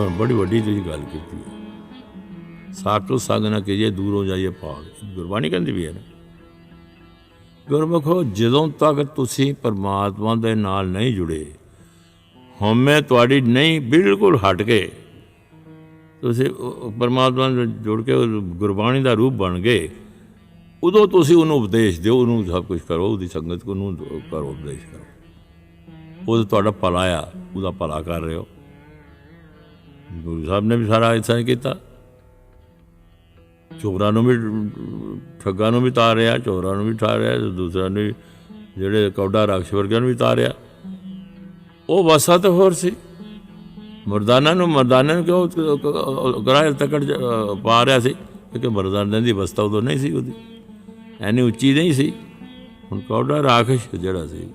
ਹੁਣ ਬੜੀ ਵੱਡੀ ਤੁਸੀਂ ਗੱਲ ਕੀਤੀ ਹੈ। ਸਾਕਲ ਸੰਗ ਨਾ ਕੀਜੇ ਦੂਰ ਹੋ ਜਾਈਏ ਭਾਗ। ਗੁਰਬਾਣੀ ਕਹਿੰਦੀ ਵੀ ਹੈ ਨਾ, ਗੁਰਮੁਖੋ, ਜਦੋਂ ਤੱਕ ਤੁਸੀਂ ਪਰਮਾਤਮਾ ਦੇ ਨਾਲ ਨਹੀਂ ਜੁੜੇ, ਹਉਮੈ ਤੁਹਾਡੀ ਨਹੀਂ, ਬਿਲਕੁਲ ਹਟ ਕੇ ਤੁਸੀਂ ਪਰਮਾਤਮਾ ਨਾਲ ਜੁੜ ਕੇ ਗੁਰਬਾਣੀ ਦਾ ਰੂਪ ਬਣ ਗਏ, ਉਦੋਂ ਤੁਸੀਂ ਉਹਨੂੰ ਉਪਦੇਸ਼ ਦਿਓ, ਉਹਨੂੰ ਸਭ ਕੁਝ ਕਰੋ, ਉਹਦੀ ਸੰਗਤ ਨੂੰ ਉਹਨੂੰ ਕਰੋ, ਉਪਦੇਸ਼ ਕਰੋ। ਉਹ ਤੁਹਾਡਾ ਭਲਾ ਆ, ਉਹਦਾ ਭਲਾ ਕਰ ਰਹੇ ਹੋ। ਗੁਰੂ ਸਾਹਿਬ ਨੇ ਵੀ ਸਾਰਾ ਇਨਸਾਨ ਹੀ ਕੀਤਾ। ਚੋਰਾਂ ਨੂੰ ਵੀ, ਠੱਗਾਂ ਨੂੰ ਵੀ ਤਾਰਿਆ, ਚੋਰਾਂ ਨੂੰ ਵੀ ਠਾਰਿਆ, ਤੇ ਦੂਸਰਾ ਨੂੰ ਵੀ ਜਿਹੜੇ ਕੌਡਾ ਰਾਖਸ਼ ਵਰਗਿਆਂ ਨੂੰ ਵੀ ਤਾਰਿਆ। ਉਹ ਵਸਾ ਤਾਂ ਹੋਰ ਸੀ। ਮਰਦਾਨਾ ਨੂੰ, ਮਰਦਾਨੇ ਨੂੰ ਕਿਉਂ ਗਰਾਇਲ ਤਕੜ ਪਾ ਰਿਹਾ ਸੀ? ਕਿਉਂਕਿ ਮਰਦਾਨੇ ਦੀ ਵਸਤਾ ਉਦੋਂ ਨਹੀਂ ਸੀ ਉਹਦੀ। ਐਨੀ ਉੱਚੀ ਨਹੀਂ ਸੀ। ਹੁਣ ਕੌਡਾ ਰਾਖਸ਼ ਜਿਹੜਾ ਸੀ।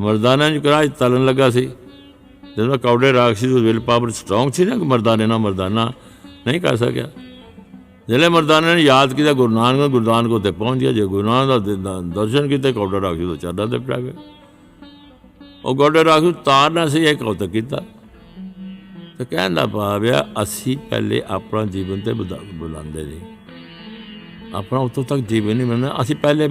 ਮਰਦਾਨਾ ਨੂੰ ਕਰਾਜ ਤਲਣ ਲੱਗਾ ਸੀ। ਜਦੋਂ ਕੌਡੇ ਰਾਖਸ਼ ਵਿਲ ਪਾਵਰ ਸਟਰੋਂਗ ਸੀ ਨਾ, ਕਿ ਮਰਦਾਨੇ ਨਾਲ ਮਰਦਾਨਾ ਨਹੀਂ ਕਰ ਸਕਿਆ। ਜਿਹੜੇ ਮਰਦਾਨੇ ਨੇ ਯਾਦ ਕੀਤਾ, ਗੁਰੂ ਨਾਨਕ ਗੁਰੂ ਨਾਨਕ ਉੱਤੇ ਪਹੁੰਚ ਗਿਆ। ਜੇ ਗੁਰੂ ਨਾਨਕ ਦਾ ਦਰਸ਼ਨ ਕੀਤੇ ਕੌਡਾ ਰਾਖਸ਼ ਤੋਂ ਚਰਨਾਂ ਤੇ ਪੈ ਗਏ। ਉਹ ਕੌਡੇ ਰਾਖਸ਼ ਤਾਰਨਾ ਸੀ, ਇਹ ਕੌਤਕ ਕੀਤਾ। ਤੇ ਕਹਿੰਦਾ ਭਾਵਿਆ ਅਸੀਂ ਪਹਿਲੇ ਆਪਣਾ ਜੀਵਨ ਤੇ ਬੁਲਾ- ਬੁਲਾਉਂਦੇ ਨਹੀਂ ਆਪਣਾ ਉਤੋਂ ਤੱਕ ਜੀਵਨ ਨਹੀਂ ਮਿਲਣਾ ਅਸੀਂ ਪਹਿਲੇ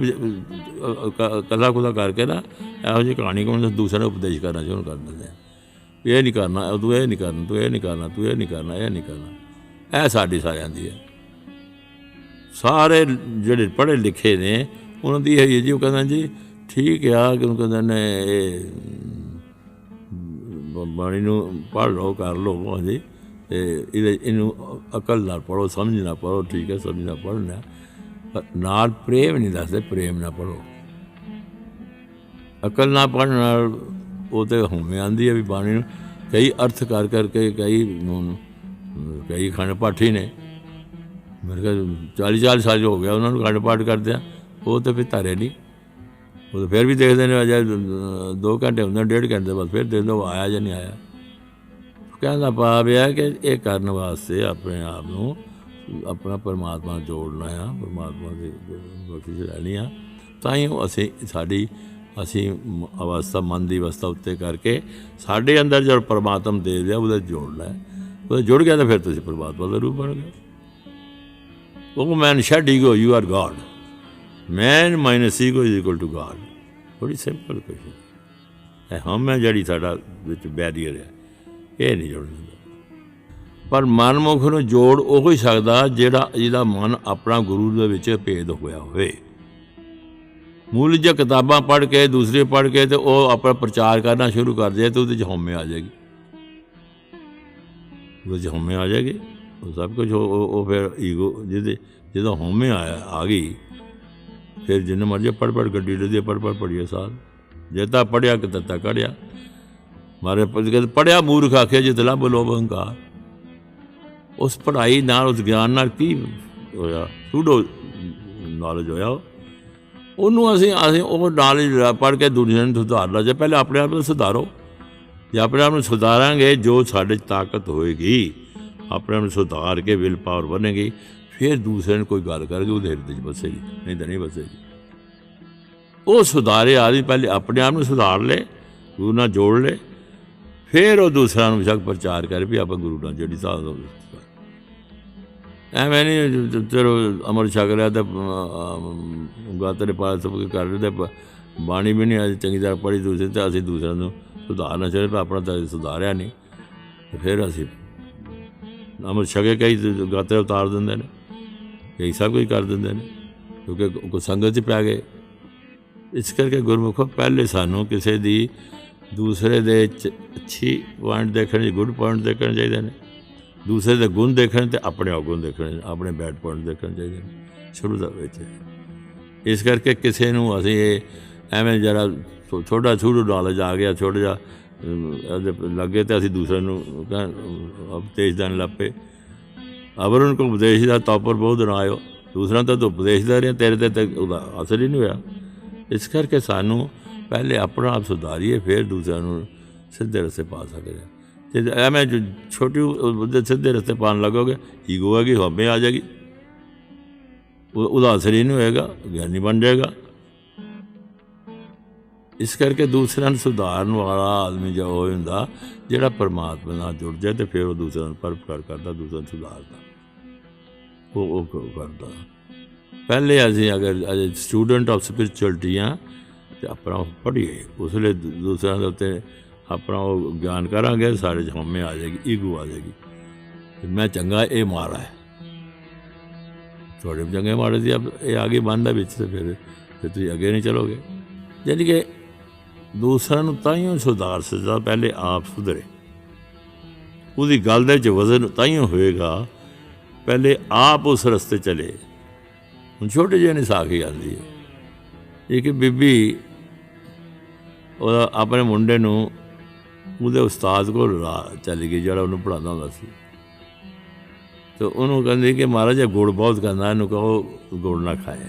ਕਲਾ ਕੁਲਾ ਕਰਕੇ ਨਾ, ਇਹੋ ਜਿਹੀ ਕਹਾਣੀ ਕੋਲ ਦੂਸਰੇ ਨੂੰ ਉਪਦੇਸ਼ ਕਰਨਾ ਸ਼ੁਰੂ ਕਰ ਦਿੰਦੇ ਆ। ਇਹ ਨਹੀਂ ਕਰਨਾ, ਤੂੰ ਇਹ ਨਹੀਂ ਕਰਨਾ, ਤੂੰ ਇਹ ਨਹੀਂ ਕਰਨਾ, ਤੂੰ ਇਹ ਨਹੀਂ ਕਰਨਾ, ਇਹ ਨਹੀਂ ਕਰਨਾ। ਇਹ ਸਾਡੀ ਸਾਰਿਆਂ ਦੀ ਹੈ। ਸਾਰੇ ਜਿਹੜੇ ਪੜ੍ਹੇ ਲਿਖੇ ਨੇ, ਉਹਨਾਂ ਦੀ ਇਹ ਜੀ, ਉਹ ਕਹਿੰਦਾ ਜੀ, ਠੀਕ ਆ, ਕਿ ਉਹ ਕਹਿੰਦੇ ਨੇ, ਇਹ ਬਾਣੀ ਨੂੰ ਪੜ੍ਹ ਲਓ, ਕਰ ਲਓ ਹਾਂਜੀ ਤੇ ਇਹਦੇ, ਇਹਨੂੰ ਅਕਲ ਨਾਲ ਪੜੋ ਸਮਝ ਨਾਲ ਪੜੋ ਠੀਕ ਹੈ, ਸਮਝ ਨਾਲ ਪੜ੍ਹਨਾ। ਨਾਲ ਪ੍ਰੇਮ ਨਹੀਂ ਦੱਸਦੇ, ਪ੍ਰੇਮ ਨਾਲ ਪੜੋ ਅਕਲ ਨਾਲ ਪੜ੍ਹਨ ਨਾਲ ਉਹ ਤੇ ਹੁਮੇ ਆਂਦੀ ਹੈ ਵੀ ਬਾਣੀ ਨੂੰ ਕਈ ਅਰਥ ਕਰ ਕਰਕੇ ਕਈ ਕਈ ਖੰਡ ਪਾਠੀ ਨੇ। ਮੇਰੇ ਕੋਲ 40 40 ਸਾਲ ਹੋ ਗਿਆ ਉਹਨਾਂ ਨੂੰ ਖੰਡ ਪਾਠ ਕਰਦੇ ਆ। ਉਹ ਤਾਂ ਫਿਰ ਧਾਰੇ ਨਹੀਂ। ਉਹ ਤਾਂ ਫਿਰ ਵੀ ਦੇਖਦੇ ਨੇ ਅਜੇ 2 ਘੰਟੇ ਹੁੰਦੇ ਨੇ, ਡੇਢ ਘੰਟੇ ਬਾਅਦ ਫਿਰ ਦੇਖਦੇ ਉਹ ਆਇਆ ਜਾਂ ਨਹੀਂ ਆਇਆ। ਕਹਿੰਦਾ ਪਾਪ ਇਹ ਹੈ ਕਿ ਇਹ ਕਰਨ ਵਾਸਤੇ ਆਪਣੇ ਆਪ ਨੂੰ ਆਪਣਾ ਪਰਮਾਤਮਾ ਜੋੜਨਾ ਆ ਪਰਮਾਤਮਾ ਦੀ ਬਖਸ਼ਿਸ਼ ਲੈਣੀ ਆ। ਤਾਂ ਹੀ ਉਹ ਅਸੀਂ ਸਾਡੀ ਅਸੀਂ ਅਵਸਥਾ, ਮਨ ਦੀ ਅਵਸਥਾ ਉੱਤੇ ਕਰਕੇ ਸਾਡੇ ਅੰਦਰ ਜਦ ਪਰਮਾਤਮਾ ਦੇ ਦਿਆ ਉਹਦੇ ਜੋੜਨਾ ਹੈ। ਉਹਦੇ ਜੁੜ ਗਿਆ ਤਾਂ ਫਿਰ ਤੁਸੀਂ ਪਰਮਾਤਮਾ ਦਾ ਰੂਪ ਬਣ ਗਏ। ਉਹ man shed ego you are god man minus ego is equal to god ਬੜੀ ਸਿੰਪਲ ਕੁਐਸਚਨ ਹੈ ਹਮ ਹੈ ਜਿਹੜੀ ਸਾਡਾ ਵਿੱਚ ਬੈਰੀਅਰ ਹੈ। ਇਹ ਨਹੀਂ ਜੁੜਨਾ ਪਰ ਮਨਮੁਖ ਨੂੰ ਜੋੜ ਉਹ ਹੀ ਸਕਦਾ ਜਿਹੜਾ, ਜਿਹਦਾ ਮਨ ਆਪਣਾ ਗੁਰੂ ਦੇ ਵਿੱਚ ਭੇਦ ਹੋਇਆ ਹੋਵੇ। ਮੂਲ ਜੇ ਕਿਤਾਬਾਂ ਪੜ੍ਹ ਕੇ ਦੂਸਰੇ ਪੜ੍ਹ ਕੇ ਤੇ ਉਹ ਆਪਣਾ ਪ੍ਰਚਾਰ ਕਰਨਾ ਸ਼ੁਰੂ ਕਰ ਦੇ ਤੇ ਉਹਦੇ ਚ ਹਉਮੈ ਆ ਜਾਏਗੀ। ਉਹਦੇ ਚ ਹਉਮੈ ਆ ਜਾਏਗੀ। ਉਹ ਸਭ ਕੁਝ ਉਹ- ਫਿਰ ਈਗੋ ਜਿਹਦੇ ਜਦੋਂ ਹਉਮੈ ਆਇਆ, ਆ ਗਈ, ਫਿਰ ਜਿੰਨੇ ਮਰਜ਼ੀ ਪੜ੍ਹ ਪੜ੍ਹ, ਗੱਡੀ ਦੇ ਪੜ੍ਹ ਪੜ੍ਹ, ਪੜ੍ਹੀਏ ਸਾਲ। ਜੇ ਤਾਂ ਪੜਿਆ ਕਿ ਤੱਤਾ ਕੜਿਆ ਮਾਰੇ ਪਦ ਪੜਿਆ ਮੂਰਖ ਆਖਿਆ ਜਿਤ ਲੱਭ ਲੋਭ ਹੰਕਾਰ ਉਸ ਪੜ੍ਹਾਈ ਨਾਲ, ਉਸ ਗਿਆਨ ਨਾਲ ਕੀ ਹੋਇਆ? ਸੂਡੋ ਨੌਲੇਜ ਹੋਇਆ ਉਹ। ਉਹਨੂੰ ਅਸੀਂ ਅਸੀਂ ਉਹ ਨੌਲੇਜ ਪੜ੍ਹ ਕੇ ਦੁਨੀਆ ਨੂੰ ਸੁਧਾਰਨਾ ਜੇ ਪਹਿਲੇ ਆਪਣੇ ਆਪ ਨੂੰ ਸੁਧਾਰੋ। ਜੇ ਆਪਣੇ ਆਪ ਨੂੰ ਸੁਧਾਰਾਂਗੇ, ਜੋ ਸਾਡੇ 'ਚ ਤਾਕਤ ਹੋਏਗੀ, ਆਪਣੇ ਆਪ ਨੂੰ ਸੁਧਾਰ ਕੇ ਵਿਲ ਪਾਵਰ ਬਣੇਗੀ, ਫਿਰ ਦੂਸਰੇ ਨੂੰ ਕੋਈ ਗੱਲ ਕਰਕੇ ਉਹਦੇ ਹਿਰਦੇ 'ਚ ਬਸੇਗੀ, ਨਹੀਂ ਤਾਂ ਨਹੀਂ ਬਸੇਗੀ। ਉਹ ਸੁਧਾਰੇ ਆਦਮੀ ਪਹਿਲੇ ਆਪਣੇ ਆਪ ਨੂੰ ਸੁਧਾਰ ਲੈ, ਗੁਰੂ ਨਾਲ ਜੋੜ ਲੈ, ਫਿਰ ਉਹ ਦੂਸਰਿਆਂ ਨੂੰ ਸ਼ੱਕ ਪ੍ਰਚਾਰ ਕਰ ਵੀ ਆਪਾਂ ਗੁਰੂ ਨਾਲ ਜਿਹੜੀ ਸਾਧ ਐਵੇਂ ਨਹੀਂ ਚਲੋ ਅਮਰ ਛਕ ਲਿਆ ਤਾਂ ਗਾਤਰੇ ਪਾਸ ਸਭ ਕੇ ਕਰ ਰਿਹਾ ਤੇ ਬਾਣੀ ਵੀ ਨਹੀਂ ਅੱਜ ਚੰਗੀ ਤਰ੍ਹਾਂ ਪੜ੍ਹੀ ਦੂਸਰੇ ਤੇ ਅਸੀਂ ਦੂਸਰਿਆਂ ਨੂੰ ਸੁਧਾਰਨਾ ਚਾਹੀਦਾ ਪਰ ਆਪਣਾ ਤਾਂ ਸੁਧਾਰਿਆ ਨਹੀਂ ਫਿਰ ਅਸੀਂ ਅਮਰ ਛਕੇ ਕਈ ਗਾਤਰੇ ਉਤਾਰ ਦਿੰਦੇ ਨੇ, ਕਈ ਸਭ ਕੁਝ ਕਰ ਦਿੰਦੇ ਨੇ, ਕਿਉਂਕਿ ਕੋ ਸੰਗਤ 'ਚ ਪੈ ਗਏ। ਇਸ ਕਰਕੇ ਗੁਰਮੁਖੋ ਪਹਿਲੇ ਸਾਨੂੰ ਕਿਸੇ ਦੀ ਦੂਸਰੇ ਦੇ ਅੱਛੀ ਪੁਆਇੰਟ ਦੇਖਣ ਦੇਖਣੇ ਗੁੱਡ ਪੁਆਇੰਟ ਦੇਖਣ ਚਾਹੀਦੇ ਨੇ। ਦੂਸਰੇ ਦੇ ਗੁਣ ਦੇਖਣ ਤੇ ਆਪਣੇ ਔਗੁਣ ਦੇਖਣ, ਆਪਣੇ ਬੈਡ ਪੁਆਇੰਟ ਦੇਖਣ ਚਾਹੀਦੇ ਨੇ। ਸ਼ੁਰੂ ਦਾ ਵਿੱਚ। ਇਸ ਕਰਕੇ ਕਿਸੇ ਨੂੰ ਅਸੀਂ ਇਹ ਐਵੇਂ ਜਰਾ ਛੋਟਾ ਛੋਟੂ ਨੌਲੇਜ ਆ ਗਿਆ ਛੋਟਾ ਜਿਹਾ ਲੱਗੇ ਤੇ ਅਸੀਂ ਦੂਸਰੇ ਨੂੰ ਕਹਿ- ਉਪਦੇਸ਼ ਦੇਣ ਲੱਪੇ ਅਬਰ ਉਹਨਾਂ ਕੋ ਉਪਦੇਸ਼ ਦਾ ਤੌਪਰ ਬਹੁਤ ਨਾ ਆਇਓ। ਦੂਸਰਾ ਤਾਂ ਤੂੰ ਉਪਦੇਸ਼ ਦੇ ਰਿਹਾ ਤੇਰੇ ਤੇ ਉਹਦਾ ਅਸਰ ਹੀ ਨਹੀਂ ਹੋਇਆ। ਇਸ ਕਰਕੇ ਸਾਨੂੰ ਪਹਿਲੇ ਆਪਣਾ ਆਪ ਸੁਧਾਰੀਏ, ਫਿਰ ਦੂਸਰਿਆਂ ਨੂੰ ਸਿੱਧੇ ਰਸਤੇ ਪਾ ਸਕਦੇ ਹਾਂ ਤੇ ਐਵੇਂ ਜੋ ਛੋਟੀ ਉਹਦੇ ਸਿੱਧੇ ਰਸਤੇ ਪਾਣ ਲੱਗੋਗੇ, ਈਗੋ ਆ ਗਈ ਆ ਜਾਏਗੀ। ਉਹ- ਉਹਦਾ ਅਸਰ ਹੀ ਨਹੀਂ ਹੋਏਗਾ, ਗਿਆਨੀ ਬਣ ਜਾਏਗਾ। ਇਸ ਕਰਕੇ ਦੂਸਰਿਆਂ ਨੂੰ ਸੁਧਾਰਨ ਵਾਲਾ ਆਦਮੀ ਜੋ ਉਹ ਹੁੰਦਾ, ਜਿਹੜਾ ਪਰਮਾਤਮਾ ਨਾਲ ਜੁੜ ਜਾਏ ਤੇ ਫਿਰ ਉਹ ਦੂਸਰਿਆਂ ਨੂੰ ਪਰਪਕਾਰ ਕਰਦਾ, ਦੂਸਰਿਆਂ ਨੂੰ ਸੁਧਾਰਦਾ। ਉਹ ਉਹ ਕਰਦਾ। ਪਹਿਲੇ ਅਸੀਂ ਅਗਰ, ਅਜੇ ਸਟੂਡੈਂਟ ਆਫ ਸਪਿਰਚੁਅਲਿਟੀ ਆ, ਤੇ ਆਪਣਾ ਪੜ੍ਹੀਏ ਉਸ ਲਈ ਦੂਸਰਿਆਂ ਦੇ ਉੱਤੇ ਆਪਣਾ ਉਹ ਗਿਆਨ ਕਰਾਂਗੇ ਸਾਰੇ ਚ ਹਉਮੈ ਆ ਜਾਏਗੀ, ਈਗੋ ਆ ਜਾਏਗੀ। ਤੇ ਮੈਂ ਚੰਗਾ ਇਹ ਮਾੜਾ ਹੈ। ਤੁਹਾਡੇ ਵੀ ਚੰਗੇ ਮਾੜੇ ਦੀ ਇਹ ਆਗੇ ਬੰਦਾ ਵਿੱਚ ਤੇ ਫਿਰ ਫਿਰ ਤੁਸੀਂ ਅੱਗੇ ਨਹੀਂ ਚਲੋਗੇ। ਯਾਨੀ ਕਿ ਦੂਸਰਿਆਂ ਨੂੰ ਤਾਈਓ ਸੁਧਾਰ ਸਕਦਾ ਪਹਿਲੇ ਆਪ ਸੁਧਰੇ। ਉਹਦੀ ਗੱਲ ਦੇ ਵਿੱਚ ਵਜ਼ਨ ਤਾਈਓ ਹੋਏਗਾ, ਪਹਿਲੇ ਆਪ ਉਸ ਰਸਤੇ ਚਲੇ। ਹੁਣ ਛੋਟੇ ਜਿਹੇ ਨੇ ਸਾਖੀ ਆਉਂਦੀ ਹੈ। ਇੱਕ ਬੀਬੀ, ਉਹਦਾ ਆਪਣੇ ਮੁੰਡੇ ਨੂੰ ਉਹਦੇ ਉਸਤਾਦ ਕੋਲ ਚੱਲ ਗਈ ਜਿਹੜਾ ਉਹਨੂੰ ਪੜਾਉਂਦਾ ਹੁੰਦਾ ਸੀ। ਤੇ ਉਹਨੂੰ ਕਹਿੰਦੀ ਕਿ ਮਹਾਰਾਜ, ਇਹ ਗੁੜ ਬਹੁਤ ਕਹਿੰਦਾ ਇਹਨੂੰ ਕਹੋ ਗੁੜ ਨਾ ਖਾਏ।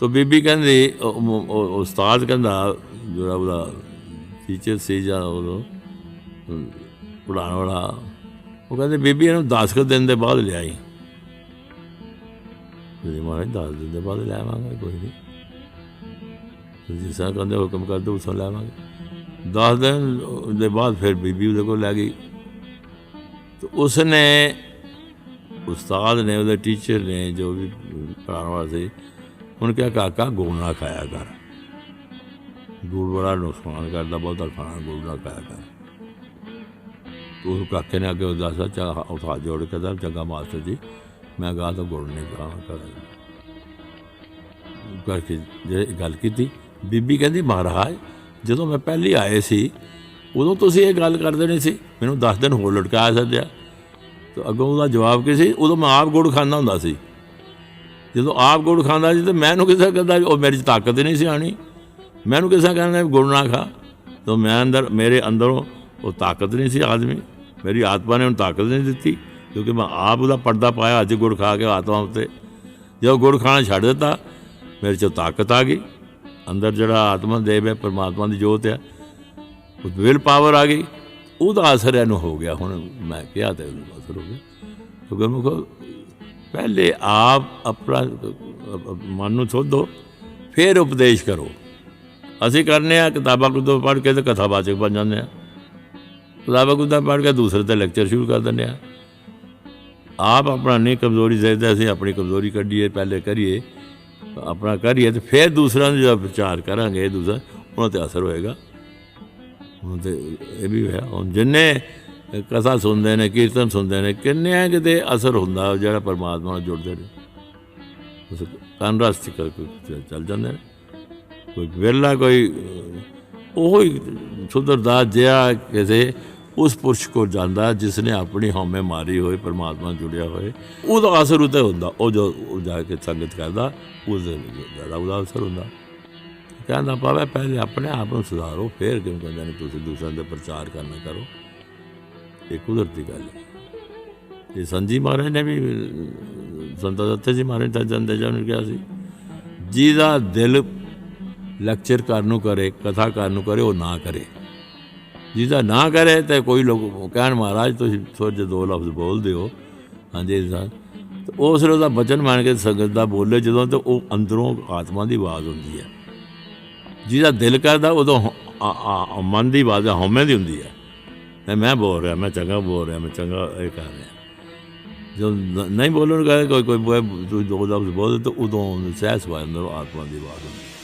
ਤੋ ਬੀਬੀ ਕਹਿੰਦੀ ਉਸਤਾਦ ਕਹਿੰਦਾ, ਜਿਹੜਾ ਉਹਦਾ ਟੀਚਰ ਸੀ ਜਾਂ ਉਹ ਪੜਾਉਣ ਵਾਲਾ, ਉਹ ਕਹਿੰਦੇ, ਬੀਬੀ ਇਹਨੂੰ 10 ਕੁ ਦਿਨ ਦੇ ਬਾਅਦ ਲਿਆਈ। ਜੀ ਮਹਾਰਾਜ 10 ਦਿਨ ਦੇ ਬਾਅਦ ਲਿਆਵਾਂਗੇ ਕੋਈ ਨਹੀਂ। ਤੁਸੀਂ ਜਿਸ ਤਰ੍ਹਾਂ ਕਹਿੰਦੇ, ਹੁਕਮ ਕਰਦੇ ਉਸ ਤਰ੍ਹਾਂ 10 ਦਿਨ ਦੇ ਬਾਅਦ ਫਿਰ ਬੀਬੀ ਉਹਦੇ ਕੋਲ ਲੈ ਗਈ। ਤੇ ਉਸਨੇ, ਉਸਤਾਦ ਨੇ, ਉਹਦੇ ਟੀਚਰ ਨੇ, ਜੋ ਵੀ ਪੜਾਉਣ ਸੀ ਉਹਨੇ ਕਿਹਾ, ਕਾਕਾ, ਗੁੜ ਨਾ ਖਾਇਆ ਕਰ। ਗੁੜ ਬੜਾ ਨੁਕਸਾਨ ਕਰਦਾ, ਬਹੁਤਾ ਖਾਣਾ ਗੁੜ ਨਾ ਖਾਇਆ ਕਰ। ਉਹ ਕਾਕੇ ਨੇ ਅੱਗੇ ਉਹ ਦੱਸਿਆ ਚਾ ਉਠਾ, ਜੋੜ ਕੇ ਕਹਿੰਦਾ ਚੰਗਾ ਮਾਸਟਰ ਜੀ, ਮੈਂ ਗਾ ਤਾਂ ਗੁੜ ਨਹੀਂ ਖਾਣਾ, ਕਰ। ਕਰਕੇ ਜੇ ਗੱਲ ਕੀਤੀ, ਬੀਬੀ ਕਹਿੰਦੀ, ਮਹਾਰਾਜ ਜਦੋਂ ਮੈਂ ਪਹਿਲੀ ਆਏ ਸੀ, ਉਦੋਂ ਤੁਸੀਂ ਇਹ ਗੱਲ ਕਰਦੇ ਨਹੀਂ ਸੀ, ਮੈਨੂੰ 10 ਦਿਨ ਹੋਰ ਲਟਕਾਇਆ ਸੱਦਿਆ ਤਾਂ ਅੱਗੋਂ ਉਹਦਾ ਜਵਾਬ ਕੀ ਸੀ? ਉਦੋਂ ਮੈਂ ਆਪ ਗੁੜ ਖਾਂਦਾ ਹੁੰਦਾ ਸੀ। ਜਦੋਂ ਆਪ ਗੁੜ ਖਾਂਦਾ ਸੀ, ਤੇ ਮੈਨੂੰ ਕਿਸੇ ਕਹਿੰਦਾ ਉਹ ਮੇਰੀ 'ਚ ਤਾਕਤ ਨਹੀਂ ਸੀ ਆਣੀ ਮੈਨੂੰ ਕਿਸੇ ਕਹਿੰਦਾ ਵੀ ਗੁੜ ਨਾ ਖਾ। ਤਾਂ ਮੈਂ ਅੰਦਰ, ਮੇਰੇ ਅੰਦਰੋਂ ਉਹ ਤਾਕਤ ਨਹੀਂ ਸੀ ਆਦਮੀ। ਮੇਰੀ ਆਤਮਾ ਨੇ ਉਹਨੂੰ ਤਾਕਤ ਨਹੀਂ ਦਿੱਤੀ, ਕਿਉਂਕਿ ਮੈਂ ਆਪ ਉਹਦਾ ਪਰਦਾ ਪਾਇਆ, ਅੱਜ ਗੁੜ ਖਾ ਕੇ ਆਤਮਾ ਉੱਤੇ। ਜਦੋਂ ਗੁੜ ਖਾਣਾ ਛੱਡ ਦਿੱਤਾ, ਮੇਰੇ 'ਚ ਤਾਕਤ ਆ ਗਈ। ਅੰਦਰ ਜਿਹੜਾ ਆਤਮਾ ਦੇਵ ਹੈ, ਪਰਮਾਤਮਾ ਦੀ ਜੋਤ ਹੈ ਉਹ ਵਿਲ ਪਾਵਰ ਆ ਗਈ। ਉਹਦਾ ਅਸਰ ਇਹਨੂੰ ਹੋ ਗਿਆ। ਹੁਣ ਮੈਂ ਕਿਹਾ ਤੇ ਉਹਨੂੰ ਅਸਰ ਹੋ ਗਿਆ। ਕਿਉਂਕਿ ਗੁਰਮੁਖੋ, ਪਹਿਲੇ ਆਪ ਆਪਣਾ, ਮਨ ਨੂੰ ਸੋਧੋ, ਫਿਰ ਉਪਦੇਸ਼ ਕਰੋ। ਅਸੀਂ ਕਰਨੇ ਆ, ਕਿਤਾਬਾਂ ਕੁਤਾਬਾਂ ਪੜ੍ਹ ਕੇ ਤੇ ਕਥਾਵਾਚਕ ਬਣ ਜਾਂਦੇ ਆ। ਕਿਤਾਬਾਂ ਕੁਤਾਬਾਂ ਪੜ੍ਹ ਕੇ ਦੂਸਰੇ ਤੇ ਲੈਕਚਰ ਸ਼ੁਰੂ ਕਰ ਦਿੰਦੇ ਆ। ਆਪ ਆਪਣਾ ਨਹੀਂ, ਕਮਜ਼ੋਰੀ ਦੇਖਦੇ ਅਸੀਂ ਆਪਣੀ ਕਮਜ਼ੋਰੀ ਕੱਢੀਏ, ਪਹਿਲੇ ਕਰੀਏ। ਆਪਣਾ ਕਰੀਏ ਤੇ ਫਿਰ ਦੂਸਰਿਆਂ ਨੂੰ ਜਦੋਂ ਵਿਚਾਰ ਕਰਾਂਗੇ ਇਹ ਦੂਸਰਾ, ਉਹਨਾਂ ਤੇ ਅਸਰ ਹੋਏਗਾ। ਹੁਣ ਤੇ ਇਹ ਵੀ ਹੋਇਆ। ਹੁਣ ਜਿੰਨੇ ਕਥਾ ਸੁਣਦੇ ਨੇ, ਕੀਰਤਨ ਸੁਣਦੇ ਨੇ ਕਿੰਨੇ ਕਿਤੇ ਅਸਰ ਹੁੰਦਾ ਜਿਹੜਾ ਪਰਮਾਤਮਾ ਨਾਲ ਜੁੜਦੇ ਨੇ। ਉਸ ਕੰਨ ਰਸਤੇ ਚੱਲ ਜਾਂਦੇ ਨੇ। ਕੋਈ ਵਿਰਲਾ, ਕੋਈ ਉਹ ਹੀ ਸੁੰਦਰਦਾਸ ਜਿਹਾ ਕਿਸੇ ਉਸ ਪੁਰਸ਼ ਕੋ ਜਾਂਦਾ ਜਿਸ ਨੇ ਆਪਣੀ ਹਉਮੈ ਮਾਰੀ ਹੋਏ ਪਰਮਾਤਮਾ ਜੁੜਿਆ ਹੋਏ। ਉਹਦਾ ਅਸਰ ਉਤੇ ਹੁੰਦਾ। ਉਹ ਜੋ ਉਹ ਜਾ ਕੇ ਸੰਗਤ ਕਰਦਾ, ਉਹਦੇ ਜ਼ਿਆਦਾ ਉਹਦਾ ਅਸਰ ਹੁੰਦਾ। ਕਹਿੰਦਾ ਪਾਵੇ ਪਹਿਲੇ ਆਪਣੇ ਆਪ ਨੂੰ ਸੁਧਾਰੋ, ਫਿਰ ਕਿਉਂ ਕਹਿੰਦੇ ਨੇ ਤੁਸੀਂ ਦੂਸਰਿਆਂ ਦੇ ਪ੍ਰਚਾਰ ਕਰਨਾ ਕਰੋ। ਇਹ ਕੁਦਰਤੀ ਗੱਲ ਹੈ। ਇਹ ਸੰਜੀ ਮਹਾਰਾਜ ਨੇ ਵੀ, ਸੰਤ ਦੱਤੇ ਜੀ ਮਹਾਰਾਜ ਤਾਂ ਜੰਦੇ ਜਾਨ ਕਿਹਾ ਸੀ। ਜਿਹਦਾ ਦਿਲ ਲੈਕਚਰ ਕਰਨ ਨੂੰ ਕਰੇ, ਕਥਾ ਕਰਨ ਨੂੰ ਕਰੇ, ਉਹ ਨਾ ਕਰੇ। ਜਿਹਦਾ ਨਾ ਕਰੇ ਤੇ ਕੋਈ ਲੋਕ ਕਹਿਣ, ਮਹਾਰਾਜ, ਤੁਸੀਂ ਥੋੜ੍ਹੇ ਜਿਹੇ ਦੋ ਲਫ਼ਜ਼ ਬੋਲਦੇ ਹੋ ਹਾਂਜੀ ਇਨਸਾਨ ਤੇ ਉਸ ਵੇਲੇ ਉਹਦਾ ਬਚਨ ਮੰਨ ਕੇ ਸੰਗਤ ਦਾ ਬੋਲੇ, ਜਦੋਂ ਤੇ ਉਹ ਅੰਦਰੋਂ ਆਤਮਾ ਦੀ ਆਵਾਜ਼ ਹੁੰਦੀ ਹੈ। ਜਿਹਦਾ ਦਿਲ ਕਰਦਾ, ਉਦੋਂ ਮਨ ਦੀ ਆਵਾਜ਼, ਹਉਮੈ ਦੀ ਹੁੰਦੀ ਹੈ। ਮੈਂ ਮੈਂ ਬੋਲ ਰਿਹਾ, ਮੈਂ ਚੰਗਾ ਬੋਲ ਰਿਹਾ, ਮੈਂ ਚੰਗਾ ਇਹ ਕਰ ਰਿਹਾ। ਜਦੋਂ ਨਹੀਂ ਬੋਲਣ ਕਹੇ ਕੋਈ ਕੋਈ ਬੋਏ ਤੂੰ ਦੋ ਲਫ਼ਜ਼ ਬੋਲ ਤੇ ਉਦੋਂ ਸਹਿਸ ਵਾ ਅੰਦਰੋਂ ਆਤਮਾ ਦੀ ਆਵਾਜ਼ ਹੁੰਦੀ